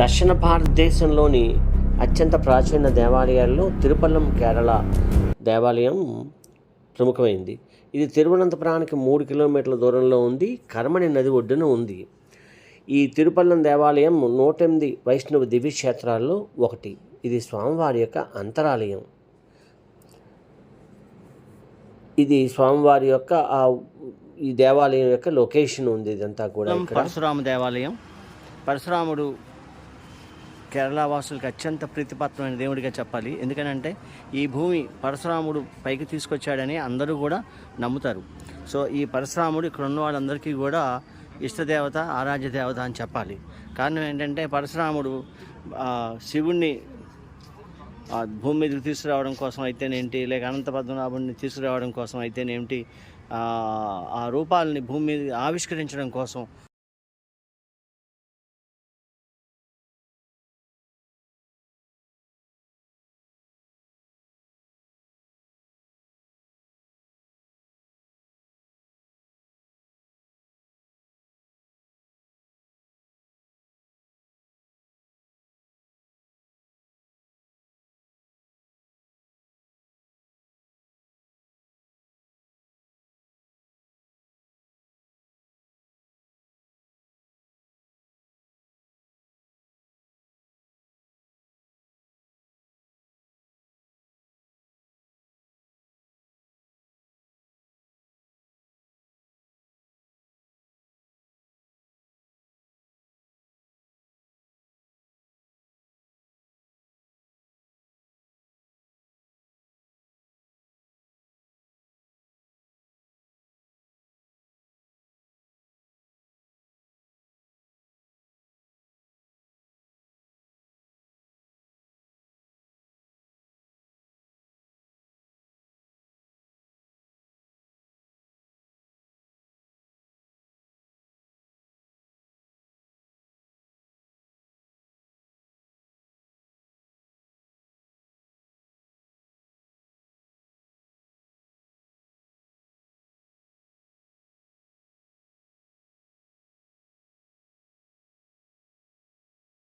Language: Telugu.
దక్షిణ భారతదేశంలోని అత్యంత ప్రాచీన దేవాలయాల్లో తిరుపల్లం కేరళ దేవాలయం ప్రముఖమైంది. ఇది తిరువనంతపురానికి మూడు కిలోమీటర్ల దూరంలో ఉంది. కర్మణి నది ఒడ్డున ఉంది. ఈ తిరుపల్లం దేవాలయం నూట ఎనిమిది వైష్ణవ దివ్య క్షేత్రాల్లో ఒకటి. ఇది స్వామివారి యొక్క అంతరాలయం. ఇది స్వామివారి యొక్క ఆ ఈ దేవాలయం యొక్క లొకేషన్ ఉంది. ఇదంతా కూడా పరశురామ దేవాలయం. పరశురాముడు కేరళ వాసులకు అత్యంత ప్రీతిపాత్రమైన దేవుడిగా చెప్పాలి. ఎందుకనంటే ఈ భూమి పరశురాముడు పైకి తీసుకొచ్చాడని అందరూ కూడా నమ్ముతారు. సో ఈ పరశురాముడు ఇక్కడ ఉన్న వాళ్ళందరికీ కూడా ఇష్టదేవత ఆరాధ్య దేవత అని చెప్పాలి. కారణం ఏంటంటే పరశురాముడు శివుణ్ణి భూమి మీదకి తీసుకురావడం కోసం అయితేనేంటి లేక అనంత పద్మనాభుడిని తీసుకురావడం కోసం అయితేనేంటి ఆ, ఆ రూపాలని భూమి మీద ఆవిష్కరించడం కోసం